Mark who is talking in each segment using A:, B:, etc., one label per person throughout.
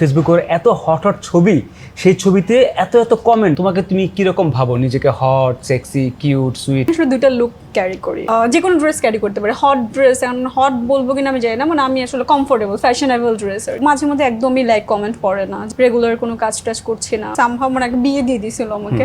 A: ফেসবুকের এত hot hot ছবি সেই ছবিতে এত এত কমেন্ট তোমাকে তুমি কীরকম ভাবো? নিজেকে হট সেক্সি কিউট সুইট
B: আসলে দুইটা লুক ক্যারি করি। যে কোনো ড্রেস ক্যারি করতে পারি। হট ড্রেস এখন হট বলব কিনা আমি জানি না মানে আমি আসলে কমফোর্টেবল ফ্যাশনেবল ড্রেস মাঝে মধ্যে একদমই লাইক কমেন্ট পড়ে না। রেগুলার কোনো কাজ টাজ করছি না। সামহাও মানে একটা বিয়ে দিয়ে দিয়েছিল আমাকে।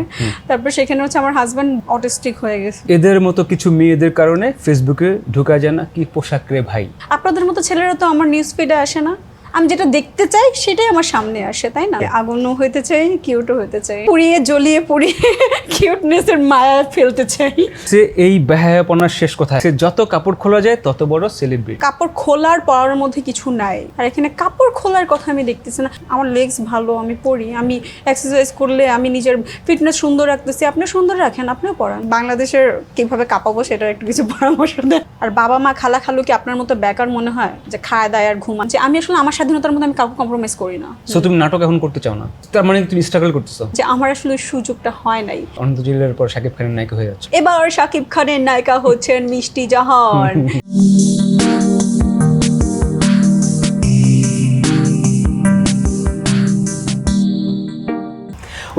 B: তারপর সেখানে হচ্ছে আমার হাজব্যান্ড অটিস্টিক হয়ে গেছে।
A: এদের মতো কিছু মেয়েদের কারণে ফেসবুকে ঢোকা যায় না কি পোশাক রে ভাই?
B: আপনাদের মতো ছেলেরা তো আমার নিউজ ফিডে আসে না। আমি যেটা দেখতে চাই সেটাই আমার সামনে আসে তাই না? আগুনও হইতে চাই কিউটও হইতে চাই। পুড়িয়ে জ্বলিয়ে পুড়িয়ে কিউটনেসের মায়া ফেলতে চাই।
A: সে এই বেহায়াপনার শেষ কথা। সে যত কাপড় খোলা যায় তত বড় সেলিব্রিটি
B: কাপড় খোলার পরার মধ্যে কিছু নাই। আর এখানে কাপড় খোলার কথা আমি দেখতেছি না। আমার লেগস ভালো আমি পরি আমি এক্সারসাইজ করলে আমি নিজের ফিটনেস সুন্দর রাখতেছি। আপনি সুন্দর রাখেন আপনিও পড়ান। বাংলাদেশের কীভাবে কাঁপাবো সেটার একটু কিছু পরামর্শ দেন। আর বাবা মা খালা খালু কি আপনার মতো বেকার মনে হয় যে খায় দায় আর ঘুমান যে আমি আসলে আমার স্বাধীনতার মধ্যে আমি কাউকে কম্প্রোমাইজ করি না।
A: সো তুমি নাটক এখন করতে চাও না? তার মানে তুমি স্ট্রাগল করতেছো?
B: যে আমার আসলে সুযোগটা হয় নাই।
A: অনন্ত জলিলের পর শাকিব খানের নায়িকা হয়ে যাচ্ছে।
B: এবার শাকিব খানের নায়িকা হচ্ছেন Mishti Jahan.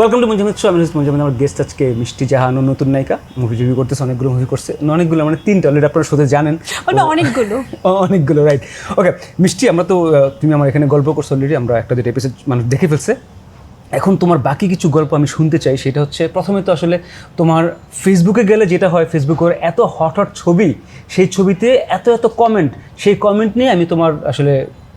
A: Welcome to Manjamit show আমি মঞ্জামিত আমার গেস্ট আজকে মিষ্টি জাহান ও নতুন নায়িকা মুভি রিভিউ করতেছে অনেকগুলো মুভি করছে। অনেকগুলো মানে তিনটা অলরেডি আপনারা শুধু জানেন।
B: ওটা অনেকগুলো।
A: অনেকগুলো রাইট ওকে মিষ্টি আমরা তো তুমি আমার এখানে গল্প করছ অলরেডি আমরা একটা দুটো এপিসোড মানুষ দেখে ফেলছে। এখন তোমার বাকি কিছু গল্প আমি শুনতে চাই সেটা হচ্ছে প্রথমে তো আসলে তোমার ফেসবুকে গেলে যেটা হয় ফেসবুকের এত হট হট ছবি সেই ছবিতে এত এত কমেন্ট সেই কমেন্ট নিয়ে আমি তোমার আসলে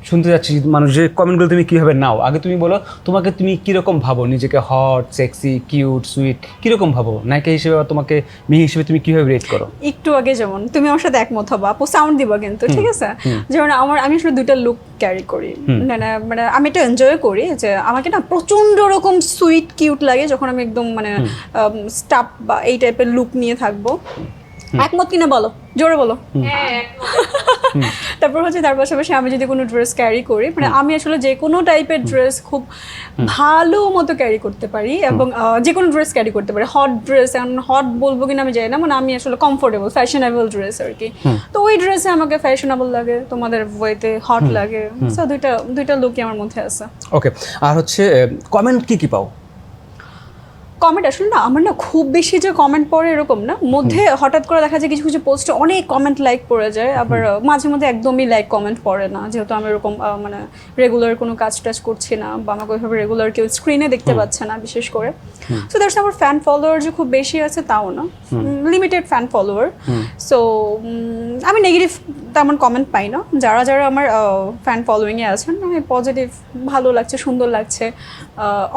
A: শুনতে যাচ্ছি মানুষের কমেন্টগুলো তুমি কীভাবে নাও? আগে তুমি বলো তোমাকে তুমি কীরকম ভাবো? নিজেকে হট সেক্সি কিউট সুইট কীরকম ভাবো? নায়িকা হিসেবে বা তোমাকে মেয়ে হিসেবে তুমি কীভাবে রেট করো?
B: একটু আগে যেমন তুমি আমার সাথে একমত হবা আপু সাউন্ড দিবা কিন্তু ঠিক আছে? যেমন আমার আমি আসলে দুইটা লুক ক্যারি করি। মানে মানে আমি এটা এনজয় করি যে আমাকে না প্রচণ্ড রকম সুইট কিউট লাগে যখন আমি একদম মানে স্টাফ বা এই টাইপের লুক নিয়ে থাকব। একমত কিনা বলো? জোরে বলো। তারপর হচ্ছে তার পাশাপাশি আমি যদি কোনো ড্রেস ক্যারি করি মানে আমি আসলে যে কোনো টাইপের ড্রেস খুব ভালো মতো ক্যারি করতে পারি এবং যে কোনো ড্রেস ক্যারি করতে পারি। হট ড্রেস এখন হট বলব কিনা আমি জানি না মানে আমি আসলে কমফোর্টেবল ফ্যাশনেবল ড্রেস আর কি। তো ওই ড্রেসে আমাকে ফ্যাশনেবল লাগে তোমাদের ওয়েতে হট লাগে। সো দুইটা দুইটা লুকই আমার মধ্যে আছে।
A: ওকে আর হচ্ছে কমেন্ট কি কি পাও?
B: কমেন্ট আসলে না আমার না খুব বেশি যে কমেন্ট পড়ে এরকম না। মধ্যে হঠাৎ করে দেখা যায় কিছু কিছু পোস্টে অনেক কমেন্ট লাইক পড়ে যায় আবার মাঝে মধ্যে একদমই লাইক কমেন্ট পড়ে না। যেহেতু আমি এরকম মানে রেগুলার কোনো কাজ টাজ করছি না বা আমাকে ওইভাবে রেগুলার কেউ স্ক্রিনে দেখতে পাচ্ছে না বিশেষ করে। সো দ্যাটস আমার ফ্যান ফলোয়ার যে খুব বেশি আছে তাও না। লিমিটেড ফ্যান ফলোয়ার সো আমি নেগেটিভ তেমন কমেন্ট পাই না। যারা যারা আমার ফ্যান ফলোয়িংয়ে আছেন পজিটিভ ভালো লাগছে সুন্দর লাগছে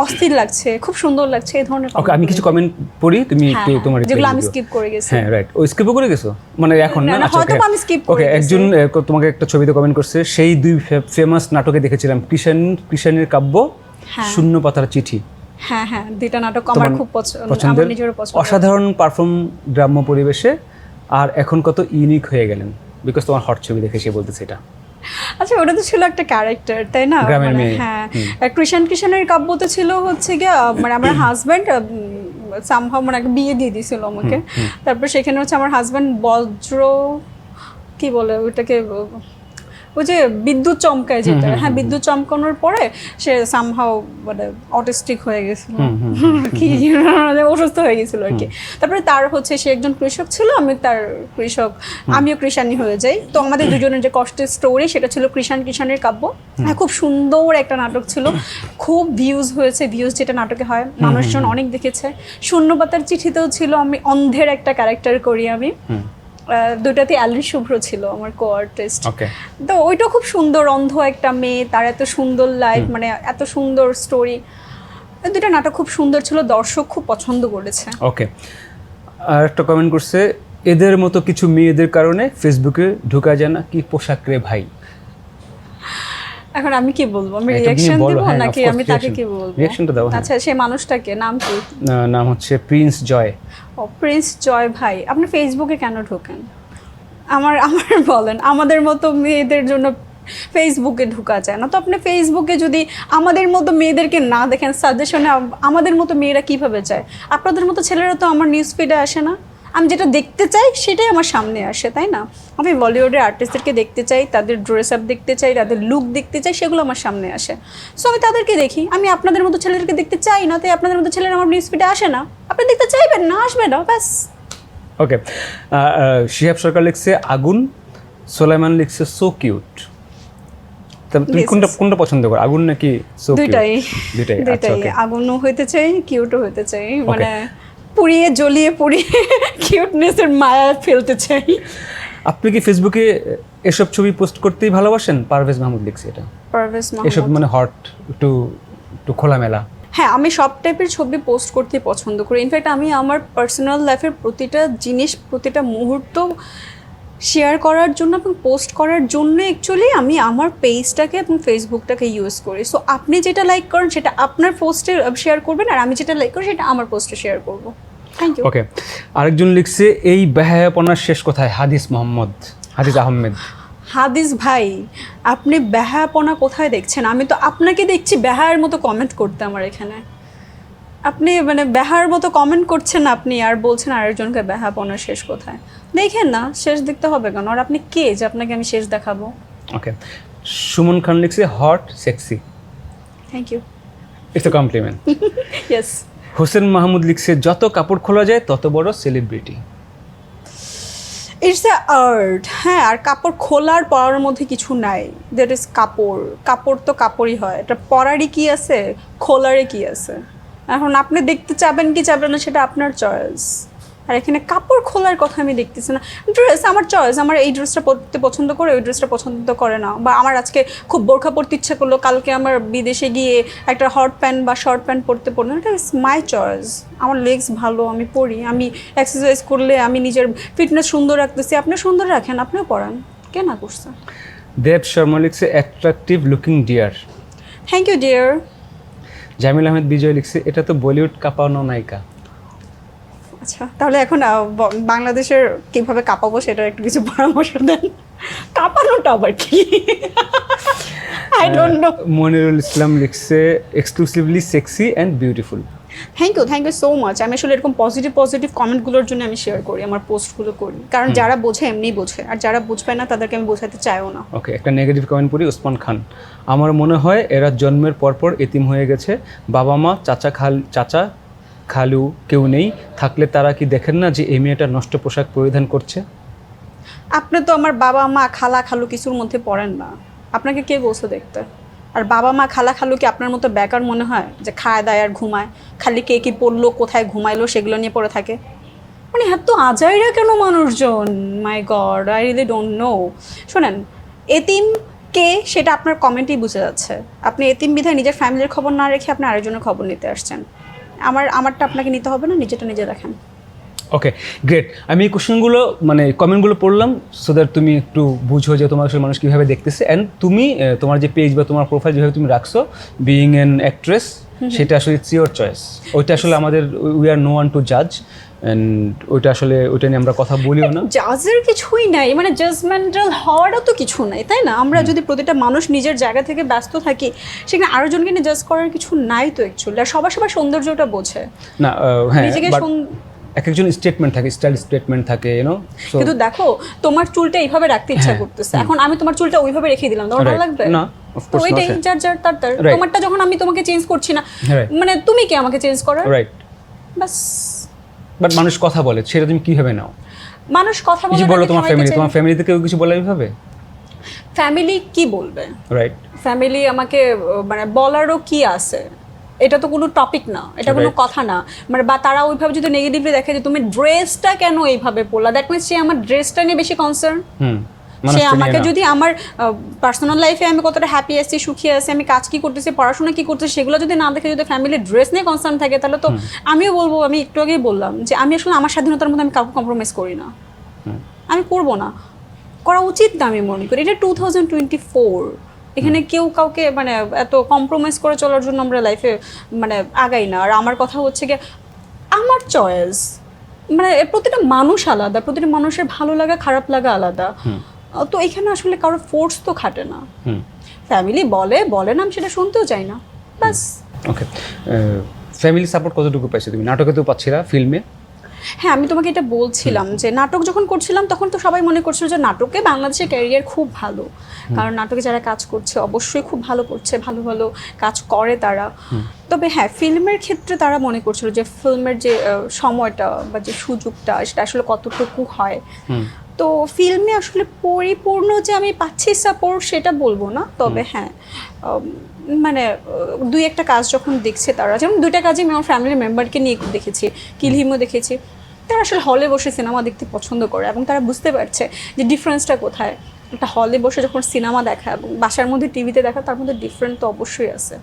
B: অস্থির লাগছে খুব সুন্দর লাগছে এই ধরনের
A: ওকে আমি কিছু কমেন্ট পড়ি তুমি
B: হ্যাঁ,
A: একটু
B: হ্যাঁ,
A: তোমার
B: যেগুলো আমি skip করে গেছি।
A: হ্যাঁ রাইট ওই স্কিপও করে গেছো? মানে এখন
B: না,
A: আচ্ছা
B: হয়তো আমি করে
A: ওকে। একজন তোমাকে একটা ছবিতে কমেন্ট করছে সেই দুই ফেমাস নাটকে দেখেছিলাম কৃষাণ কৃষাণের কাব্য
B: হ্যাঁ।
A: শূন্য পাতার চিঠি।
B: হ্যাঁ হ্যাঁ দুইটা নাটক আমার খুব পছন্দ
A: পছন্দের
B: আমার নিজেরও পছন্দ
A: অসাধারণ পারফর্ম গ্রাম্য পরিবেশে আর এখন কত ইউনিক হয়ে গেলেন। বিকজ তোমার হট ছবি দেখে সে বলতেছে এটা।
B: আচ্ছা ওটা তো ছিল একটা ক্যারেক্টার তাই না? হ্যাঁ। কৃষণ কৃষণের কাব্য তো ছিল হচ্ছে গিয়ে মানে আমার হাজব্যান্ড সামহাও মানে একটা বিয়ে দিয়ে দিয়েছিল আমাকে। তারপর সেখানে হচ্ছে আমার হাজব্যান্ড বজ্র কি বলে ওটাকে ওই যে বিদ্যুৎ চমকায় যেটা হ্যাঁ বিদ্যুৎ চমকানোর পরে সে সামহাও মানে অটিস্টিক হয়ে গেছিল। কি মানে অসুস্থ হয়ে গেছিল আর কি। তারপরে তার হচ্ছে সে একজন কৃষক ছিল আমি তার কৃষক আমিও কৃষানি হয়ে যাই। তো আমাদের দুজনের যে কষ্টের স্টোরি সেটা ছিল কৃষাণ কৃষাণের কাব্য। হ্যাঁ, খুব সুন্দর একটা নাটক ছিল। খুব ভিউজ হয়েছে ভিউজ যেটা নাটকে হয়। মানুষজন অনেক দেখেছে। শূন্যপাতার চিঠিতেও ছিল আমি অন্ধের একটা ক্যারেক্টার করি আমি। দুটাতে অ্যালরি শুভ্র ছিল আমার কো আর্টিস্ট তো ওইটা খুব সুন্দর অন্ধ একটা মেয়ে তার এত সুন্দর লাইফ মানে এত সুন্দর স্টোরি দুটা নাটক খুব সুন্দর ছিল দর্শক খুব পছন্দ করেছে।
A: ওকে আর একটা কমেন্ট করছে এদের মতো কিছু মেয়েদের কারণে ফেসবুকে ঢোকা যায় না কি পোশাক রে ভাই?
B: এখন আমি কি বলব? আমি রিয়াকশন দিব
A: হ্যাঁ,
B: নাকি আমি তাকে কি বলব?
A: Reaction টা দাও, হ্যাঁ।
B: আচ্ছা সেই মানুষটাকে নাম কি?
A: নাম হচ্ছে প্রিন্স জয়
B: ও প্রিন্স জয় ভাই আপনি ফেসবুকে কেন ঢোকেন? আমার আমার বলেন আমাদের মতো মেয়েদের জন্য ফেসবুকে ঢোকা যায় না। তো আপনি ফেসবুকে যদি আমাদের মতো মেয়েদেরকে না দেখেন সাজেশনে আমাদের মতো মেয়েরা কীভাবে যায়? আপনাদের মতো ছেলেরা তো আমার নিউজ ফিডে আসে না। আমি যেটা দেখতে চাই সেটাই আমার সামনে আসে তাই না? আমি বলিউডের আর্টিস্টদেরকে দেখতে চাই তাদের ড্রেস আপ দেখতে চাই তাদের লুক দেখতে চাই সেগুলো আমার সামনে আসে। সো আমি তাদেরকে দেখি। আমি আপনাদের মতো ছেলেদেরকে দেখতে চাই না তাই আপনাদের মতো ছেলেরা আমার নিউজ ফিডে আসে না। আপনি দেখতে চাইবেন না আসবে না ব্যাস।
A: ওকে শিহাব সরকার লিখছে আগুন সোলাইমান লিখছে সো কিউট তুমি কোনটা কোনটা পছন্দ করো আগুন নাকি সো
B: দুইটাই।
A: দুইটাই আচ্ছা
B: আগুনও হইতে চাই কিউটও হইতে চাই মানে পুড়িয়ে জ্বলিয়ে পুড়িয়ে কিউটনেসের মায়া ফেলতে চাই।
A: আপনি কি ফেসবুকে এসব ছবি পোস্ট করতেই ভালোবাসেন? পারভেজ মাহমুদ লিখছে এটা।
B: পারভেজ
A: এসব
B: মাহমুদ
A: মানে হট একটু একটু খোলামেলা।
B: হ্যাঁ আমি সব টাইপের ছবি পোস্ট করতে পছন্দ করি। ইনফ্যাক্ট আমি আমার পার্সোনাল লাইফের প্রতিটা জিনিস প্রতিটা মুহূর্ত শেয়ার করার জন্য এবং পোস্ট করার জন্য অ্যাকচুয়ালি আমি আমার পেজটাকে এবং ফেসবুকটাকে ইউজ করি। সো আপনি যেটা লাইক করেন সেটা আপনার পোস্টে শেয়ার করবেন আর আমি যেটা লাইক করি সেটা আমার পোস্টে শেয়ার করব।
A: ওকে আরেকজন লিখছে এই বেহায়াপনার শেষ কোথায়? হাদিস মোহাম্মদ হাদিস আহমেদ।
B: হাদিস ভাই আপনি বেহায়াপনা কোথায় দেখছেন? আমি তো আপনাকে দেখছি বেহায়ের মতো কমেন্ট করতে আমার এখানে। আপনি মানে বেহার মতো কমেন্ট করছেন আপনি আর বলছেন আরেকজনকে বেহাপনা শেষ কোথায়। দেখেন না শেষ দেখতে হবে কেন? আর আপনি কে যে আপনাকে আমি শেষ দেখাবো?
A: ওকে সুমন খান লিখছে hot sexy
B: thank you
A: it's a compliment
B: yes
A: Hossain Mahmud লিখছে, যত কাপড় খোলা যায়, তত বড় সেলিব্রিটি
B: ইটস দ্য আর্ট হ্যাঁ আর কাপড় খোলার পরার মধ্যে কিছু নাই। দ্যাট ইজ কাপড়। কাপড় তো কাপড়ই হয়। এটা পরারই কি আছে? খোলারই কি আছে? এখন আপনি দেখতে চাবেন কি চাবেন না, সেটা আপনার চয়েস আর এখানে কাপড় খোলার কথা আমি দেখতেছি না। ড্রেস আমার চয়েস আমার এই ড্রেসটা পরতে পছন্দ করে ওই ড্রেসটা পছন্দ করে না। বা আমার আজকে খুব বোরখা পরতে ইচ্ছা করল কালকে আমার বিদেশে গিয়ে একটা হট প্যান্ট বা শর্ট প্যান্ট পরতে পড়ল এটা ইজ মাই চয়েস আমার লেগস ভালো আমি পরি আমি এক্সারসাইজ করলে আমি নিজের ফিটনেস সুন্দর রাখতেছি। আপনি সুন্দর রাখেন আপনিও পড়ান কে না করছে?
A: দেব শর্মা লিখছে attractive looking dear
B: thank you dear
A: Jamil Ahmed Bijoy লিখছে এটা তো বলিউড কাঁপানো নায়িকা।
B: আচ্ছা তাহলে এখন বাংলাদেশের কীভাবে কাঁপাবো সেটার একটু কিছু পরামর্শ দেন। কাঁপানোটা আবার কি? I don't know
A: Monirul Islam লিখছে exclusively sexy and beautiful
B: thank you thank you so much আমি আসলে এরকম পজিটিভ পজিটিভ কমেন্টগুলোর জন্য আমি শেয়ার করি আমার পোস্টগুলো করি। কারণ যারা বোঝে এমনিই বোঝে। আর যারা বুঝবে না তাদেরকে আমি বোঝাতে চাইও না।
A: ওকে একটা নেগেটিভ কমেন্ট পড়ি ওসমান খান। আমার মনে হয় এরা জন্মের পরপর এতিম হয়ে গেছে। বাবা মা চাচা খাল চাচা খালু কেউ নেই, থাকলে তারা কি দেখেন না যে এই মেয়েটা নষ্ট পোশাক পরিধান করছে?
B: আপনি তো আমার বাবা মা খালা খালু কিছুর মধ্যে পড়েন না। আপনাকে কে বলছে দেখতে? আর বাবা মা খালা খালু কি আপনার মতো বেকার মনে হয় যে খায়, দায় আর ঘুমায়? খালি কে কি পড়ল, কোথায় ঘুমাইলো সেগুলো নিয়ে পড়ে থাকে? মানে এত আজাইরা কেন মানুষজন? My god I really don't know শোনেন, এতিম কে সেটা আপনার কমেন্টেই বুঝে যাচ্ছে। আপনি এতিম বিধায় নিজের ফ্যামিলির খবর না রেখে আপনি আরেকজনের খবর নিতে আসছেন। আমার, আমারটা আপনাকে নিতে হবে না নিজেটা নিজে দেখেন।
A: ওকে গ্রেট আমি এই কোশ্চেনগুলো মানে কমেন্টগুলো পড়লাম সো দ্যাট তুমি একটু বুঝো যে তোমার আসলে মানুষ কীভাবে দেখতেছে। অ্যান্ড তুমি তোমার যে পেজ বা তোমার প্রোফাইল যেভাবে তুমি রাখছো বিইং অ্যান অ্যাক্ট্রেস সেটা আসলে ইটস ইয়োর চয়েস ওইটা আসলে আমাদের we are no one to জাজ ওইটা আসলে ওইটা নিয়ে আমরা কথা বলিও না।
B: জাজের কিছুই নাই মানে জাজমেন্টাল হওয়ারও তো কিছু নাই তাই না? আমরা যদি প্রতিটা মানুষ নিজের জায়গা থেকে ব্যস্ত থাকি সেখানে আরও জনকে নিয়ে জাজ করার কিছু নাই তো অ্যাকচুয়ালি আর সবার সবার সৌন্দর্যটা বোঝে।
A: না হ্যাঁ
B: নিজেকে
A: এক একজন স্টেটমেন্ট থাকে স্টাইল স্টেটমেন্ট থাকে ইউনো
B: কিন্তু দেখো তোমার চুলটা এইভাবে রাখতে ইচ্ছা
A: হ্যাঁ,
B: করতেছে। এখন আমি তোমার চুলটা ওইভাবে রেখে দিলাম তোমার ভালো লাগবে?
A: না,
B: তো ওইটাই
A: হ্যাঁ।
B: যার যার তার। তার তোমারটা যখন আমি তোমাকে চেঞ্জ করছি না মানে তুমি কি আমাকে চেঞ্জ করার?
A: রাইট
B: বাস
A: বাট মানুষ কথা বলে সেটা তুমি কীভাবে নাও?
B: মানুষ কথা বলে
A: বলো তোমার ফ্যামিলি তোমার ফ্যামিলিতে কেউ কিছু বলে এইভাবে
B: ফ্যামিলি কি বলবে?
A: রাইট
B: ফ্যামিলি আমাকে মানে বলারও কি আছে? এটা তো কোনো টপিক না এটা কোনো কথা না। মানে বা তারা ওইভাবে যদি নেগেটিভলি দেখে যে তুমি ড্রেসটা কেন এইভাবে পরলা? দ্যাট মিনস সে আমার ড্রেসটা নিয়ে বেশি কনসার্ন
A: হুম।
B: সে আমাকে যদি আমার পার্সোনাল লাইফে আমি কতটা হ্যাপি আছি সুখী আছি আমি কাজ কি করতেছি পড়াশোনা কি করতেছি সেগুলো যদি না দেখে যদি ফ্যামিলির ড্রেস নিয়ে কনসার্ন থাকে তাহলে তো আমিও বলব আমি একটু আগেই বললাম যে আমি আসলে আমার স্বাধীনতার মধ্যে আমি কাউকে কম্প্রোমাইজ করি না। আমি করব না। করা উচিত না আমি মনে করি। এটা টু থাউজেন্ড টোয়েন্টি ফোর এখানে কেউ কাউকে মানে এত কম্প্রোমাইজ করে চলার জন্য আমরা লাইফে মানে আগাই না। আর আমার কথা হচ্ছে গিয়ে আমার চয়েস মানে প্রতিটা মানুষ আলাদা প্রতিটা মানুষের ভালো লাগা খারাপ লাগা আলাদা। তো এখানে আসলে কারও ফোর্স তো খাটে না।
A: হুম।
B: ফ্যামিলি বলে বলে না আমি সেটা শুনতেও চাই না। ব্যাস।
A: ওকে ফ্যামিলি সাপোর্ট কতটুকু পাইছো তুমি? নাটকে তো পাচ্ছিলা ফিল্মে
B: হ্যাঁ আমি তোমাকে এটা বলছিলাম যে নাটক যখন করছিলাম তখন তো সবাই মনে করছিল যে নাটকে বাংলাদেশের ক্যারিয়ার খুব ভালো। কারণ নাটকে যারা কাজ করছে অবশ্যই খুব ভালো করছে ভালো ভালো কাজ করে তারা। তবে হ্যাঁ ফিল্মের ক্ষেত্রে তারা মনে করছিল যে ফিল্মের যে সময়টা বা যে সুযোগটা সেটা আসলে কতটুকু হয়। তো ফিল্মে আসলে পরিপূর্ণ যে আমি পাচ্ছি সাপোর্ট সেটা বলব না তবে হ্যাঁ মানে দুই একটা কাজ যখন দেখছে তারা যেমন দুইটা কাজই আমি আমার ফ্যামিলি মেম্বারকে নিয়ে দেখেছি কিলহিমও দেখেছি তারা আসলে হলে বসে সিনেমা দেখতে পছন্দ করে এবং তারা বুঝতে পারছে যে ডিফারেন্সটা কোথায়। একটা হলে বসে যখন সিনেমা দেখা এবং বাসার মধ্যে টিভিতে দেখা তার মধ্যে ডিফারেন্ট তো অবশ্যই আছে।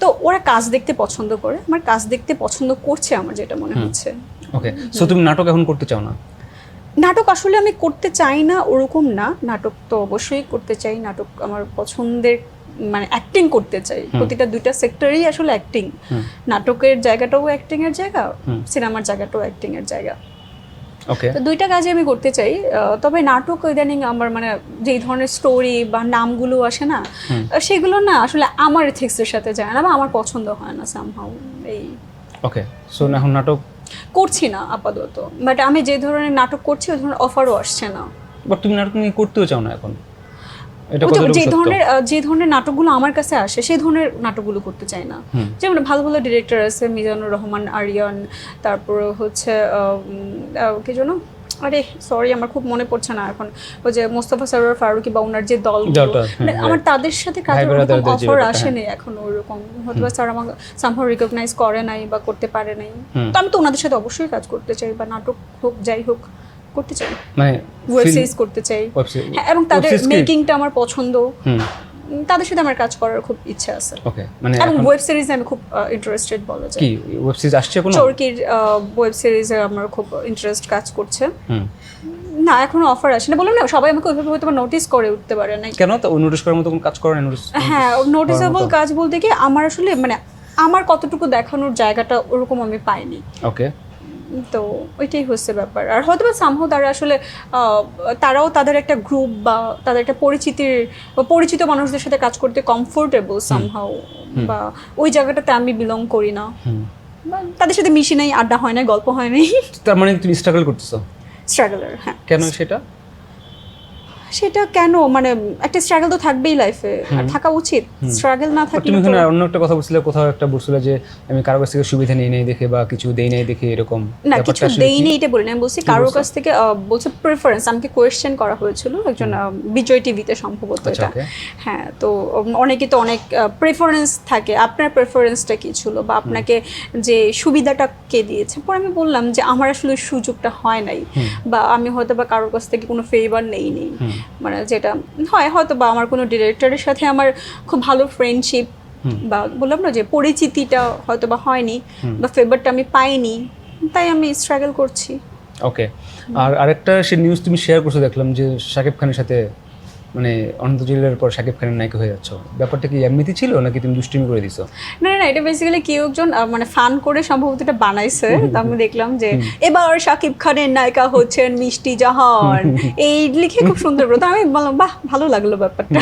B: তো ওরা কাজ দেখতে পছন্দ করে আমার কাজ দেখতে পছন্দ করছে আমার যেটা মনে হচ্ছে।
A: ওকে সো তুমি নাটক এখন করতে চাও না?
B: নাটক আসলে আমি করতে চাই না ওরকম না। নাটক তো অবশ্যই করতে চাই। নাটক আমার পছন্দের মানে অ্যাক্টিং করতে চাই। প্রতিটা দুইটা সেক্টরেই আসলে অ্যাক্টিং নাটকের জায়গাটাও অ্যাক্টিং এর জায়গা সিনেমার জায়গাটাও অ্যাক্টিং এর জায়গা। তো দুইটা কাজে আমি করতে চাই। তবে নাটক ইদানিং আমার মানে যেই ধরনের স্টোরি বা নামগুলো আসে না সেগুলো না আসলে আমার এথিক্সের সাথে যায় না বা আমার পছন্দ হয় না সামহাউ এই।
A: ওকে। সো এখন নাটক
B: করছি না আপাতত। বাট আমি যে ধরনের নাটক করছি ওই ধরনের অফারও আসছে না।
A: বাট তুমি নাটক নিয়ে করতেও চাও না এখন?
B: যে- ধরনের যে ধরনের নাটকগুলো আমার কাছে আসে সেই ধরনের নাটকগুলো করতে চাই না। যেমন ভালো ভালো ডিরেক্টর আছে মিজানুর রহমান আরিয়ান তারপর হচ্ছে কি যেন? আরে সরি আমার খুব মনে পড়ছে না এখন। ওই যে মোস্তফা সরোয়ার ফারুকি বা ওনার যে দল
A: দলটা, হ্যাঁ,
B: আমার তাদের সাথে কাজের অফার আসেনি এখন ওরকম। হয়তো স্যার আমাকে সামহাও রিকগনাইজ করে নাই বা করতে পারে নাই। তো আমি তো ওনাদের সাথে অবশ্যই কাজ করতে চাই বা নাটক হোক যাই হোক করতে চাই।
A: মানে
B: ওয়েব সিরিজ করতে চাই। হ্যাঁ এবং তাদের মেকিংটা আমার পছন্দ। তাদের সাথে আমার কাজ করার খুব ইচ্ছা আছে।
A: ওকে মানে
B: এবং
A: এখন
B: ওয়েব সিরিজে আমি খুব ইন্টারেস্টেড বলা যায়।
A: কি ওয়েব সিরিজ আসছে কোনো?
B: চরকির ওয়েব সিরিজে আমার খুব ইন্টারেস্ট কাজ করছে। না এখনও অফার আসে না বললাম না সবাই আমাকে ওইভাবে হয়তো নোটিস করে উঠতে পারে না
A: কেন? তো নোটিশ করার মতো কোনো কাজ করে না নোটিশ
B: হ্যাঁ নোটিসেবল কাজ বলতে কি আমার আসলে মানে আমার কতটুকু দেখানোর জায়গাটা ওরকম আমি পাইনি।
A: ওকে
B: তো ওইটাই হচ্ছে ব্যাপার। আর হয়তো বা সামহ তারা আসলে তারাও তাদের একটা গ্রুপ বা তাদের একটা পরিচিতির পরিচিত মানুষদের সাথে কাজ করতে কমফোর্টেবল সামহাও বা ওই জায়গাটাতে আমি বিলং করি না। বা তাদের সাথে মিশি নাই আড্ডা হয় নাই গল্প হয় নাই।
A: তার মানে তুমি স্ট্রাগল করতেছো?
B: স্ট্রাগলার হ্যাঁ।
A: কেন সেটা?
B: সেটা কেন? মানে একটা স্ট্রাগল তো থাকবেই লাইফে আর থাকা উচিত। স্ট্রাগল না থাকলে
A: তুমি এখানে অন্য একটা কথা বলছিলে কোথাও একটা বলছিলে যে আমি কারও কাছ থেকে সুবিধা নিয়ে নেই দেখে বা কিছু দেই নাই দেখে এরকম
B: না কিছু দেইনি
A: কি?
B: এটা বলি না আমি বলছি কারোর কাছ থেকে বলছে প্রেফারেন্স আমাকে কোয়েশ্চেন করা হয়েছিল একজন বিজয় টিভিতে সম্ভবত
A: আচ্ছা,
B: এটা। হ্যাঁ তো অনেকে তো অনেক প্রেফারেন্স থাকে আপনার প্রেফারেন্সটা কি ছিল? বা আপনাকে যে সুবিধাটা কে দিয়েছে? পরে আমি বললাম যে আমার আসলে সুযোগটা হয় নাই বা আমি হয়তো বা কারোর কাছ থেকে কোনো ফেভার নেই
A: হুম।
B: মানে যেটা হয় হয়তো বা আমার কোনো ডিরেক্টরের সাথে আমার খুব ভালো ফ্রেন্ডশিপ বা বললাম না যে পরিচিতিটা হয়তো বা হয়নি বা ফেভারটা আমি পাইনি তাই আমি স্ট্রাগল করছি।
A: ওকে আর আরেকটা সে নিউজ তুমি শেয়ার করছ দেখলাম যে শাকিব খানের সাথে মানে অনন্ত জলিলের পর শাকিব খানের নায়িকা হয়ে যাচ্ছ। ব্যাপারটা কি এমনিতে ছিল নাকি তুমি দুষ্টুমি করে দিছো?
B: না না, এটা বেসিক্যালি কেউ একজন মানে ফান করে সম্ভবত এটা বানাইছে। তো আমি দেখলাম যে এবার শাকিব খানের নায়িকা হচ্ছেন মিষ্টি জাহান। এই লিখে খুব সুন্দর বলতো আমি বললাম বাহ ভালো লাগল ব্যাপারটা।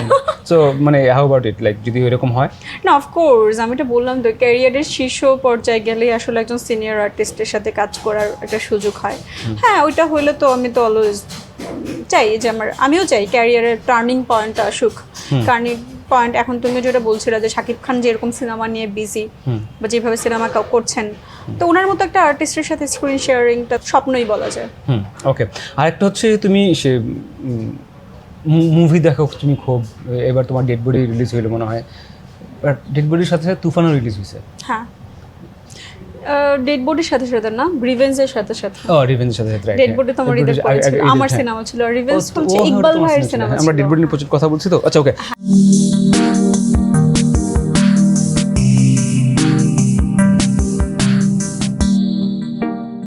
A: সো মানে হাউ অ্যাবাউট ইট লাইক যদি এরকম হয়?
B: না অফকোর্স আমি এটা বললাম তো ক্যারিয়ারের শীর্ষ পর্যায়ে গেলে আসলে একজন সিনিয়র আর্টিস্টের সাথে কাজ করার একটা সুযোগ হয়। হ্যাঁ ওইটা হইলে তো আমি তো অলওয়েজ চাই যে আমার আমিও চাই ক্যারিয়ারের টার্নিং পয়েন্ট আসুক। টার্নিং পয়েন্ট এখন তুমি যেটা বলছিলে যে শাকিব খান যেরকম সিনেমা নিয়ে বিজি। বা যেভাবে সিনেমা করছেন তো ওনার মতো একটা আর্টিস্টের সাথে স্ক্রিন শেয়ারিংটা স্বপ্নই বলা যায়।
A: ওকে আরেকটা হচ্ছে তুমি সে মুভি দেখো তুমি খুব এবার তোমার ডেড বডি রিলিজ হইল মনে হয়। ডেড বডির সাথে সাথে তুফানও রিলিজ হয়েছে
B: হ্যাঁ। ডেড বডির সাথে সাথে না রিভেন্সের সাথে সাথে।
A: ও রিভেঞ্জের সাথে সাথে
B: ডেড। বডি তো
A: আমার
B: ঈদের পরে ছিল আমার
A: হ্যাঁ।
B: সিনেমা ছিল। রিভেন্স হচ্ছে ইকবাল ভাইয়ের সিনেমা
A: আমরা ডেড বডি নিয়ে প্রচুর কথা বলছি তো? আচ্ছা ওকে